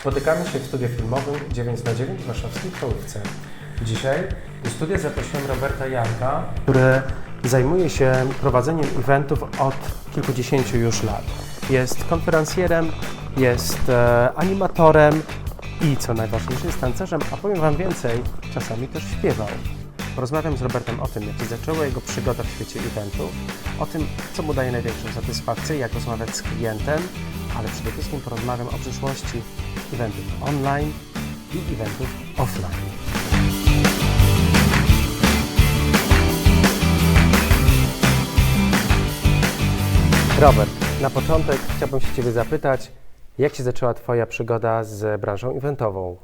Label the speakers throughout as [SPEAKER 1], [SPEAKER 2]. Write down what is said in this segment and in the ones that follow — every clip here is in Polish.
[SPEAKER 1] Spotykamy się w studiu filmowym 9 na 9 w warszawskiej Czołówce. Dzisiaj do studia zaprosiłem Roberta Janka, który zajmuje się prowadzeniem eventów od kilkudziesięciu już lat. Jest konferencjerem, jest e, animatorem i co najważniejsze jest tancerzem, a powiem Wam więcej, czasami też śpiewał. Porozmawiam z Robertem o tym, jak się zaczęła jego przygoda w świecie eventów, o tym, co mu daje największą satysfakcję, jak rozmawiać z klientem, ale przede wszystkim porozmawiam o przyszłości eventów online i eventów offline. Robert, na początek chciałbym się Ciebie zapytać, jak się zaczęła Twoja przygoda z branżą eventową?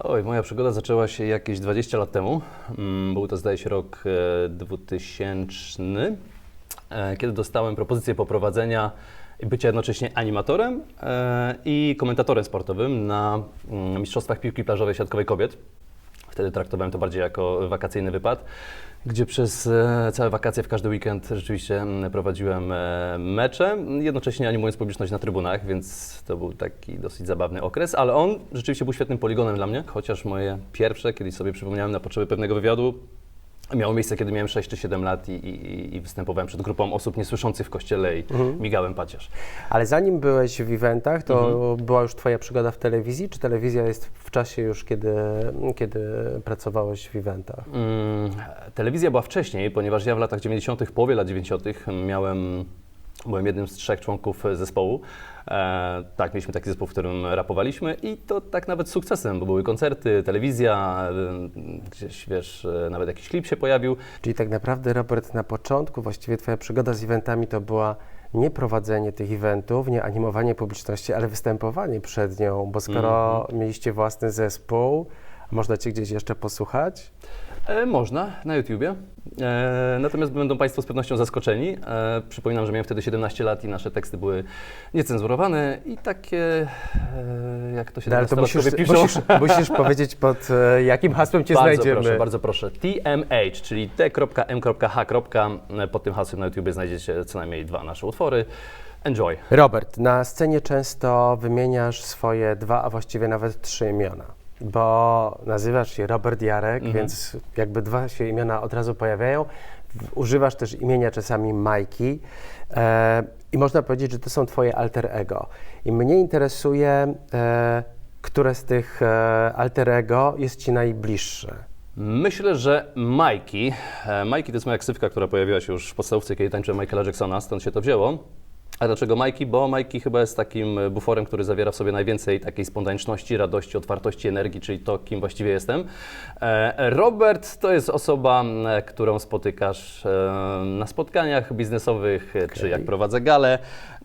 [SPEAKER 2] Oj, moja przygoda zaczęła się jakieś 20 lat temu. Mm, Był to zdaje się rok e, 2000, e, kiedy dostałem propozycję poprowadzenia bycia jednocześnie animatorem e, i komentatorem sportowym na mm, Mistrzostwach Piłki Plażowej Siatkowej Kobiet. Wtedy traktowałem to bardziej jako wakacyjny wypad, gdzie przez e, całe wakacje, w każdy weekend rzeczywiście mm, prowadziłem e, mecze, jednocześnie animując publiczność na trybunach, więc to był taki dosyć zabawny okres, ale on rzeczywiście był świetnym poligonem dla mnie, chociaż moje pierwsze, kiedyś sobie przypomniałem na potrzeby pewnego wywiadu, miało miejsce, kiedy miałem 6 czy 7 lat i, i, i występowałem przed grupą osób niesłyszących w kościele i migałem pacierz.
[SPEAKER 1] Ale zanim byłeś w eventach, to była już Twoja przygoda w telewizji, czy telewizja jest w czasie już, kiedy, kiedy pracowałeś w eventach?
[SPEAKER 2] Mm, telewizja była wcześniej, ponieważ ja w latach 90., w połowie lat 90. miałem, byłem jednym z trzech członków zespołu. E, tak, mieliśmy taki zespół, w którym rapowaliśmy i to tak nawet z sukcesem, bo były koncerty, telewizja, e, gdzieś wiesz, e, nawet jakiś klip się pojawił.
[SPEAKER 1] Czyli tak naprawdę, Robert, na początku właściwie Twoja przygoda z eventami to była nie prowadzenie tych eventów, nie animowanie publiczności, ale występowanie przed nią, bo skoro mieliście własny zespół, można Cię gdzieś jeszcze posłuchać?
[SPEAKER 2] E, można, na YouTubie. E, natomiast będą Państwo z pewnością zaskoczeni. E, przypominam, że miałem wtedy 17 lat i nasze teksty były niecenzurowane i takie, e, jak to się
[SPEAKER 1] No, ale to musisz,
[SPEAKER 2] piszą.
[SPEAKER 1] musisz, musisz powiedzieć pod e, jakim hasłem Cię
[SPEAKER 2] bardzo
[SPEAKER 1] znajdziemy.
[SPEAKER 2] proszę, bardzo proszę. TMH, czyli t.m.h. Pod tym hasłem na YouTubie znajdziecie co najmniej dwa nasze utwory. Enjoy.
[SPEAKER 1] Robert, na scenie często wymieniasz swoje dwa, a właściwie nawet trzy imiona, bo nazywasz się Robert Jarek, więc jakby dwa się imiona od razu pojawiają. Używasz też imienia czasami Majki e, i można powiedzieć, że to są twoje alter ego. I mnie interesuje, e, które z tych e, alter ego jest ci najbliższe.
[SPEAKER 2] Myślę, że Majki. e, Majki to jest moja ksywka, która pojawiła się już w podstawówce, kiedy tańczyłem Michaela Jacksona, stąd się to wzięło. A dlaczego Majki? Bo Majki chyba jest takim e, buforem, który zawiera w sobie najwięcej takiej spontaniczności, radości, otwartości, energii, czyli to, kim właściwie jestem. E, Robert to jest osoba, którą spotykasz e, na spotkaniach biznesowych, e, czy jak prowadzę galę.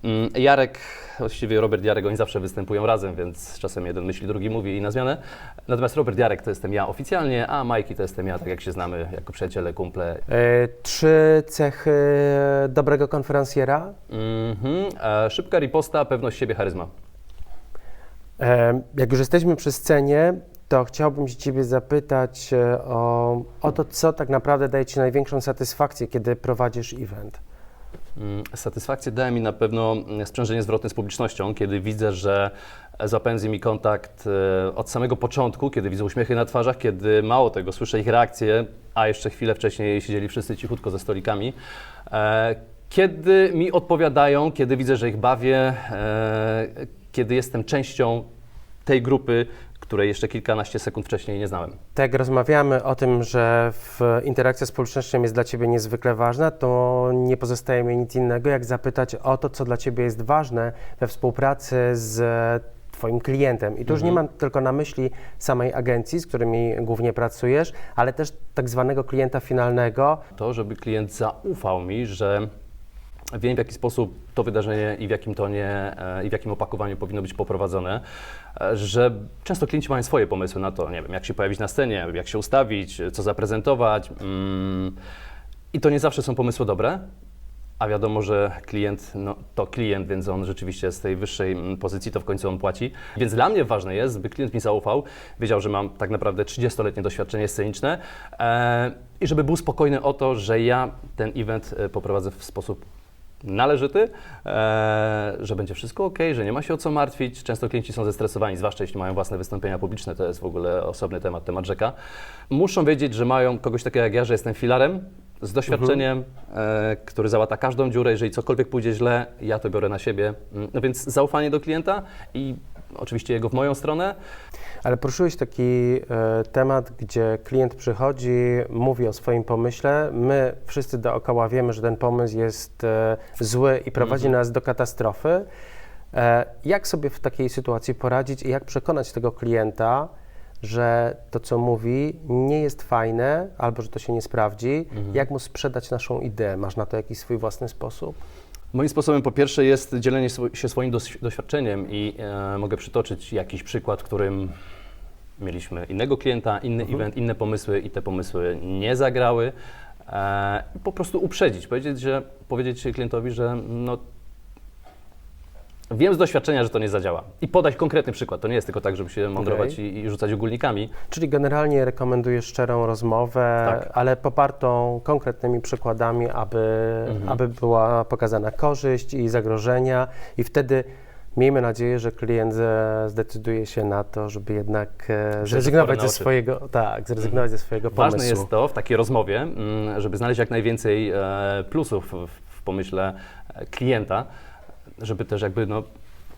[SPEAKER 2] Mm, Jarek, właściwie Robert Jarek, oni zawsze występują razem, więc czasem jeden myśli, drugi mówi i na zmianę. Natomiast Robert Jarek to jestem ja oficjalnie, a Majki to jestem ja, tak jak się znamy, jako przyjaciele, kumple.
[SPEAKER 1] E, trzy cechy dobrego konferencjera?
[SPEAKER 2] Mhm. E, Szybka riposta, pewność siebie, charyzma.
[SPEAKER 1] E, Jak już jesteśmy przy scenie, to chciałbym się Ciebie zapytać e, o, o to, co tak naprawdę daje Ci największą satysfakcję, kiedy prowadzisz event.
[SPEAKER 2] Mm, Satysfakcję daje mi na pewno mm, sprzężenie zwrotne z publicznością, kiedy widzę, że złapałem z nimi kontakt e, od samego początku, kiedy widzę uśmiechy na twarzach, kiedy mało tego, słyszę ich reakcje, a jeszcze chwilę wcześniej siedzieli wszyscy cichutko ze stolikami. Kiedy mi odpowiadają, kiedy widzę, że ich bawię, e, kiedy jestem częścią tej grupy, której jeszcze kilkanaście sekund wcześniej nie znałem.
[SPEAKER 1] Tak rozmawiamy o tym, że interakcja z publicznością jest dla Ciebie niezwykle ważna, to nie pozostaje mi nic innego, jak zapytać o to, co dla Ciebie jest ważne we współpracy z Twoim klientem. I tu już nie mam tylko na myśli samej agencji, z którymi głównie pracujesz, ale też tak zwanego klienta finalnego,
[SPEAKER 2] To, żeby klient zaufał mi, że wiem w jaki sposób to wydarzenie i w jakim tonie e, i w jakim opakowaniu powinno być poprowadzone, e, że często klienci mają swoje pomysły na to, nie wiem, jak się pojawić na scenie, jak się ustawić, co zaprezentować. mm, I to nie zawsze są pomysły dobre, a wiadomo, że klient no, to klient, więc on rzeczywiście z tej wyższej mm, pozycji to w końcu on płaci. Więc dla mnie ważne jest, by klient mi zaufał, wiedział, że mam tak naprawdę 30-letnie doświadczenie sceniczne e, i żeby był spokojny o to, że ja ten event e, poprowadzę w sposób należyty, e, że będzie wszystko ok, że nie ma się o co martwić. Często klienci są zestresowani, zwłaszcza jeśli mają własne wystąpienia publiczne, to jest w ogóle osobny temat, temat rzeka. Muszą wiedzieć, że mają kogoś takiego jak ja, że jestem filarem z doświadczeniem, e, który załata każdą dziurę. Jeżeli cokolwiek pójdzie źle, ja to biorę na siebie. Mm, No więc zaufanie do klienta i oczywiście jego w moją stronę.
[SPEAKER 1] Ale poruszyłeś taki e, temat, gdzie klient przychodzi, mówi o swoim pomyśle. My wszyscy dookoła wiemy, że ten pomysł jest e, zły i prowadzi nas do katastrofy. E, jak sobie w takiej sytuacji poradzić i jak przekonać tego klienta, że to, co mówi, nie jest fajne albo że to się nie sprawdzi? Jak mu sprzedać naszą ideę? Masz na to jakiś swój własny sposób?
[SPEAKER 2] Moim sposobem po pierwsze jest dzielenie się swoim doś- doświadczeniem i e, mogę przytoczyć jakiś przykład, w którym mieliśmy innego klienta, inny event, inne pomysły i te pomysły nie zagrały. E, po prostu uprzedzić, powiedzieć, że, powiedzieć klientowi, że no, wiem z doświadczenia, że to nie zadziała. I podać konkretny przykład. To nie jest tylko tak, żeby się mądrować i, i rzucać ogólnikami.
[SPEAKER 1] Czyli generalnie rekomenduję szczerą rozmowę,
[SPEAKER 2] Tak.
[SPEAKER 1] ale popartą konkretnymi przykładami, aby,
[SPEAKER 2] Mhm.
[SPEAKER 1] aby była pokazana korzyść i zagrożenia, i wtedy miejmy nadzieję, że klient e, zdecyduje się na to, żeby jednak e, zrezygnować
[SPEAKER 2] otwory na
[SPEAKER 1] ze swojego, tak, zrezygnować ze swojego pomysłu.
[SPEAKER 2] Ważne jest to w takiej rozmowie, mm, żeby znaleźć jak najwięcej e, plusów w, pomyśle klienta, żeby też jakby no,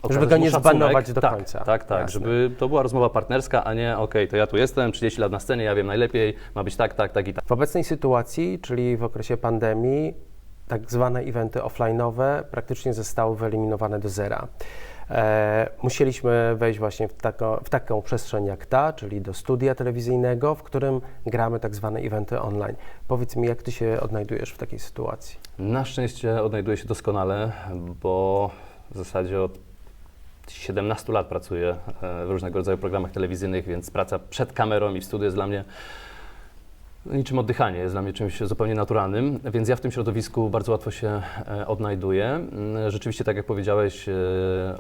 [SPEAKER 2] okazać
[SPEAKER 1] go nie
[SPEAKER 2] szacunek.
[SPEAKER 1] zbanować do
[SPEAKER 2] tak,
[SPEAKER 1] końca.
[SPEAKER 2] Tak, tak,
[SPEAKER 1] Jasne.
[SPEAKER 2] żeby to była rozmowa partnerska, a nie okej, to ja tu jestem, 30 lat na scenie, ja wiem najlepiej, ma być tak, tak, tak i tak.
[SPEAKER 1] W obecnej sytuacji, czyli w okresie pandemii, tak zwane eventy offline'owe praktycznie zostały wyeliminowane do zera. E, musieliśmy wejść właśnie w, tako, w taką przestrzeń jak ta, czyli do studia telewizyjnego, w którym gramy tak zwane eventy online. Powiedz mi, jak ty się odnajdujesz w takiej sytuacji?
[SPEAKER 2] Na szczęście odnajduję się doskonale, bo w zasadzie od 17 lat pracuję e, w różnego rodzaju programach telewizyjnych, więc praca przed kamerą i w studiu jest dla mnie niczym oddychanie, jest dla mnie czymś zupełnie naturalnym, więc ja w tym środowisku bardzo łatwo się e, odnajduję. Mm, Rzeczywiście, tak jak powiedziałeś, e,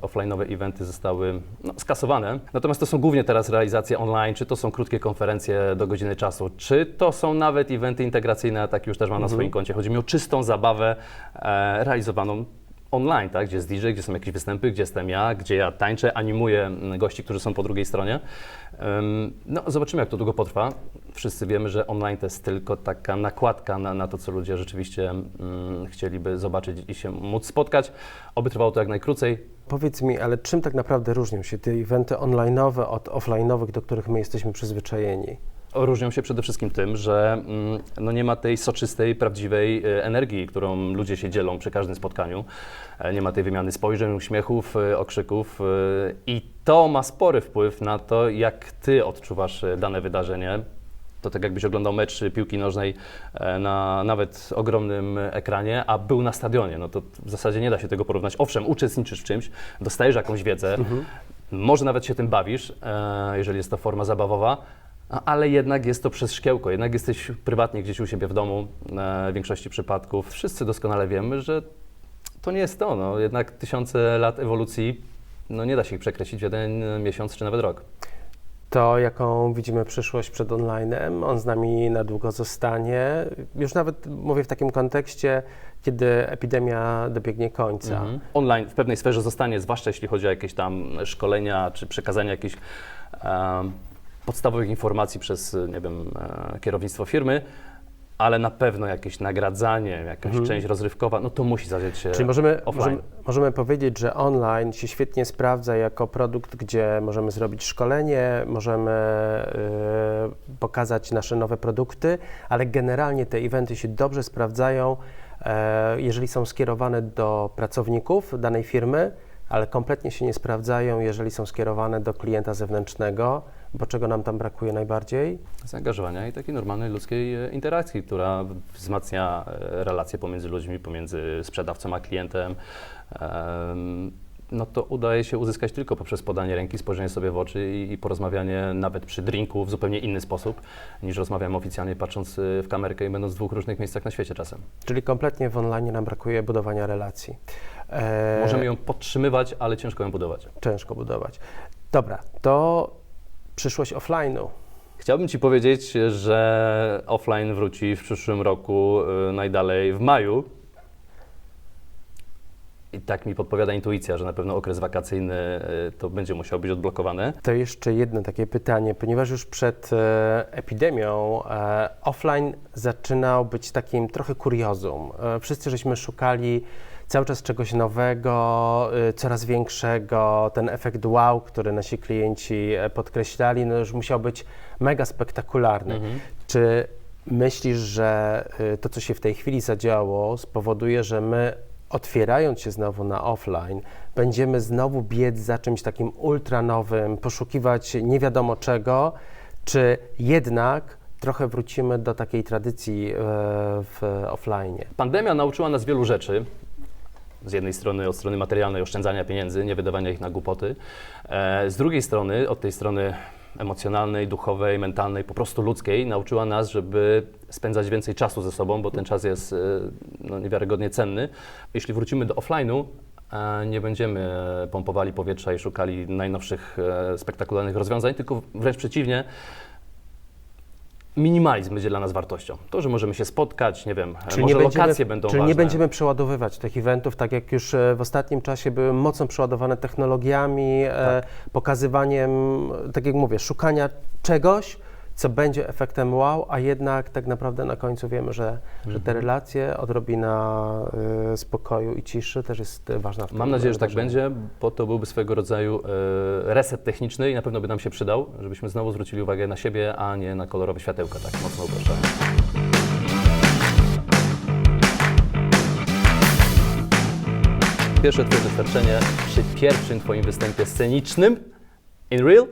[SPEAKER 2] offline'owe eventy zostały no, skasowane, natomiast to są głównie teraz realizacje online, czy to są krótkie konferencje do godziny czasu, czy to są nawet eventy integracyjne, tak już też mam na swoim koncie. Chodzi mi o czystą zabawę e, realizowaną online, tak? gdzie jest DJ, gdzie są jakieś występy, gdzie jestem ja, gdzie ja tańczę, animuję gości, którzy są po drugiej stronie. No, zobaczymy, jak to długo potrwa. Wszyscy wiemy, że online to jest tylko taka nakładka na, na to, co ludzie rzeczywiście chcieliby zobaczyć i się móc spotkać. Oby trwało to jak najkrócej.
[SPEAKER 1] Powiedz mi, ale czym tak naprawdę różnią się te eventy online'owe od offline'owych, do których my jesteśmy przyzwyczajeni?
[SPEAKER 2] Różnią się przede wszystkim tym, że mm, no nie ma tej soczystej, prawdziwej e, energii, którą ludzie się dzielą przy każdym spotkaniu. E, Nie ma tej wymiany spojrzeń, uśmiechów, e, okrzyków i to ma spory wpływ na to, jak ty odczuwasz dane wydarzenie. To tak jakbyś oglądał mecz piłki nożnej na nawet ogromnym ekranie, a był na stadionie. No to w zasadzie nie da się tego porównać. Owszem, uczestniczysz w czymś, dostajesz jakąś wiedzę, może nawet się tym bawisz, jeżeli jest to forma zabawowa, ale jednak jest to przez szkiełko, jednak jesteś prywatnie gdzieś u siebie w domu e, w większości przypadków. Wszyscy doskonale wiemy, że to nie jest to. No. Jednak tysiące lat ewolucji, no nie da się ich przekreślić w jeden miesiąc czy nawet rok.
[SPEAKER 1] To, jaką widzimy przyszłość przed onlinem, on z nami na długo zostanie. Już nawet mówię w takim kontekście, kiedy epidemia dobiegnie końca.
[SPEAKER 2] Mhm. Online w pewnej sferze zostanie, zwłaszcza jeśli chodzi o jakieś tam szkolenia czy przekazanie jakichś em, podstawowych informacji przez, nie wiem, e, kierownictwo firmy, ale na pewno jakieś nagradzanie, jakaś część rozrywkowa, no to musi zadzieć się
[SPEAKER 1] Czyli możemy, możemy, możemy powiedzieć, że online się świetnie sprawdza jako produkt, gdzie możemy zrobić szkolenie, możemy y, pokazać nasze nowe produkty, ale generalnie te eventy się dobrze sprawdzają, e, jeżeli są skierowane do pracowników danej firmy, ale kompletnie się nie sprawdzają, jeżeli są skierowane do klienta zewnętrznego, bo czego nam tam brakuje najbardziej?
[SPEAKER 2] zaangażowania i takiej normalnej ludzkiej e, interakcji, która wzmacnia e, relacje pomiędzy ludźmi, pomiędzy sprzedawcą a klientem. Em, No to udaje się uzyskać tylko poprzez podanie ręki, spojrzenie sobie w oczy i, i porozmawianie nawet przy drinku w zupełnie inny sposób, niż rozmawiamy oficjalnie patrząc y, w kamerkę i będąc w dwóch różnych miejscach na świecie czasem.
[SPEAKER 1] Czyli kompletnie w online nam brakuje budowania relacji. E,
[SPEAKER 2] Możemy ją podtrzymywać, ale ciężko ją budować.
[SPEAKER 1] ciężko budować. Dobra, to przyszłość offline'u.
[SPEAKER 2] Chciałbym Ci powiedzieć, że offline wróci w przyszłym roku y, najdalej w maju. I tak mi podpowiada intuicja, że na pewno okres wakacyjny e, to będzie musiał być odblokowane.
[SPEAKER 1] To jeszcze jedno takie pytanie, ponieważ już przed e, epidemią offline zaczynał być takim trochę kuriozum. Wszyscy żeśmy szukali cały czas czegoś nowego, e, coraz większego. Ten efekt wow, który nasi klienci e, podkreślali, no już musiał być mega spektakularny. Czy myślisz, że e, to, co się w tej chwili zadziało, spowoduje, że my otwierając się znowu na offline, będziemy znowu biec za czymś takim ultra nowym, poszukiwać nie wiadomo czego, czy jednak trochę wrócimy do takiej tradycji e, w offline?
[SPEAKER 2] Pandemia nauczyła nas wielu rzeczy. Z jednej strony od strony materialnej oszczędzania pieniędzy, nie wydawania ich na głupoty. E, Z drugiej strony, od tej strony emocjonalnej, duchowej, mentalnej, po prostu ludzkiej, nauczyła nas, żeby spędzać więcej czasu ze sobą, bo ten czas jest e, no, niewiarygodnie cenny. Jeśli wrócimy do offline'u, e, nie będziemy pompowali powietrza i szukali najnowszych spektakularnych rozwiązań, tylko wręcz przeciwnie, minimalizm będzie dla nas wartością. To, że możemy się spotkać, nie wiem,
[SPEAKER 1] Czyli
[SPEAKER 2] może
[SPEAKER 1] nie będziemy,
[SPEAKER 2] lokacje będą
[SPEAKER 1] czyli nie będziemy przeładowywać tych eventów, tak jak już e, w ostatnim czasie były mocno przeładowane technologiami,
[SPEAKER 2] Tak.
[SPEAKER 1] e, pokazywaniem, tak jak mówię, szukania czegoś, co będzie efektem wow, a jednak tak naprawdę na końcu wiemy, że, że
[SPEAKER 2] Mhm.
[SPEAKER 1] te relacje, odrobina e, spokoju i ciszy też jest ważna w tym
[SPEAKER 2] Mam nadzieję, że tak
[SPEAKER 1] wydarzeniu.
[SPEAKER 2] będzie, bo to byłby swego rodzaju e, reset techniczny i na pewno by nam się przydał, żebyśmy znowu zwrócili uwagę na siebie, a nie na kolorowe światełka, tak mocno uproszczając. Pierwsze Twoje doświadczenie przy pierwszym Twoim występie scenicznym, in real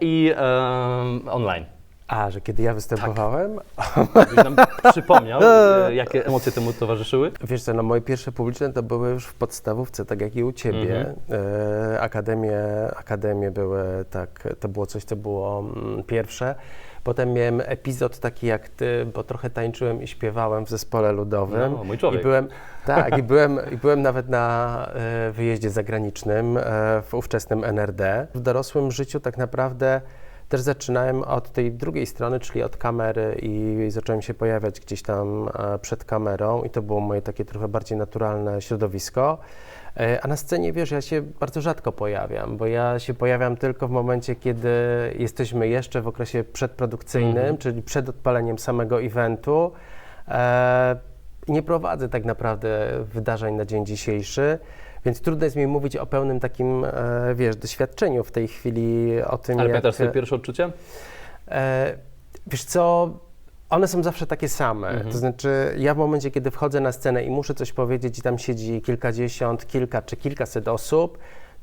[SPEAKER 2] i e, online.
[SPEAKER 1] A, że kiedy ja występowałem,
[SPEAKER 2] Byś nam przypomniał, jakie emocje temu towarzyszyły?
[SPEAKER 1] Wiesz co, no moje pierwsze publiczne to były już w podstawówce, tak jak i u Ciebie.
[SPEAKER 2] Mhm.
[SPEAKER 1] E, akademie, akademie były tak, to było coś, co było mm, pierwsze. Potem miałem epizod taki jak Ty, bo trochę tańczyłem i śpiewałem w zespole ludowym.
[SPEAKER 2] No, mój człowiek.
[SPEAKER 1] I byłem, tak, i byłem, i byłem nawet na e, wyjeździe zagranicznym e, w ówczesnym NRD. W dorosłym życiu tak naprawdę też zaczynałem od tej drugiej strony, czyli od kamery i zacząłem się pojawiać gdzieś tam e, przed kamerą i to było moje takie trochę bardziej naturalne środowisko. E, A na scenie, wiesz, ja się bardzo rzadko pojawiam, bo ja się pojawiam tylko w momencie, kiedy jesteśmy jeszcze w okresie przedprodukcyjnym, czyli przed odpaleniem samego eventu. E, nie prowadzę tak naprawdę wydarzeń na dzień dzisiejszy, więc trudno jest mi mówić o pełnym takim, e, wiesz, doświadczeniu w tej chwili, o tym
[SPEAKER 2] Ale
[SPEAKER 1] jak...
[SPEAKER 2] pamiętasz swoje pierwsze odczucia?
[SPEAKER 1] E, wiesz co, one są zawsze takie same.
[SPEAKER 2] Mhm.
[SPEAKER 1] To znaczy, ja w momencie, kiedy wchodzę na scenę i muszę coś powiedzieć i tam siedzi kilkadziesiąt, kilka czy kilkaset osób,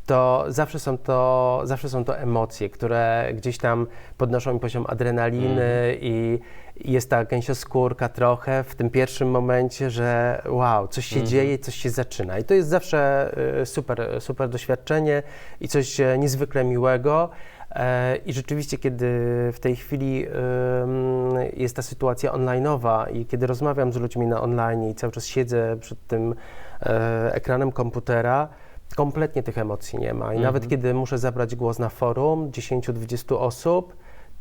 [SPEAKER 1] to zawsze są to, zawsze są to emocje, które gdzieś tam podnoszą mi poziom adrenaliny i, i jest ta gęsioskórka trochę w tym pierwszym momencie, że wow, coś się dzieje, coś się zaczyna. I to jest zawsze y, super, super doświadczenie i coś e, niezwykle miłego. E, I rzeczywiście, kiedy w tej chwili jest ta sytuacja onlineowa i kiedy rozmawiam z ludźmi na online i cały czas siedzę przed tym e, ekranem komputera, kompletnie tych emocji nie ma. I nawet kiedy muszę zabrać głos na forum 10-20 osób,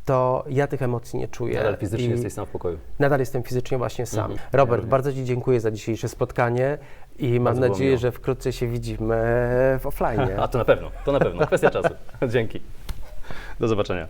[SPEAKER 1] to ja tych emocji nie czuję.
[SPEAKER 2] Ale fizycznie
[SPEAKER 1] I
[SPEAKER 2] jesteś sam w pokoju.
[SPEAKER 1] Nadal jestem fizycznie właśnie sam.
[SPEAKER 2] Mhm.
[SPEAKER 1] Robert,
[SPEAKER 2] Ja
[SPEAKER 1] bardzo Ci dziękuję za dzisiejsze spotkanie i mam
[SPEAKER 2] Bardzo było
[SPEAKER 1] nadzieję, że wkrótce się widzimy w offline.
[SPEAKER 2] A to na pewno, to na pewno. Kwestia czasu. Dzięki. Do zobaczenia.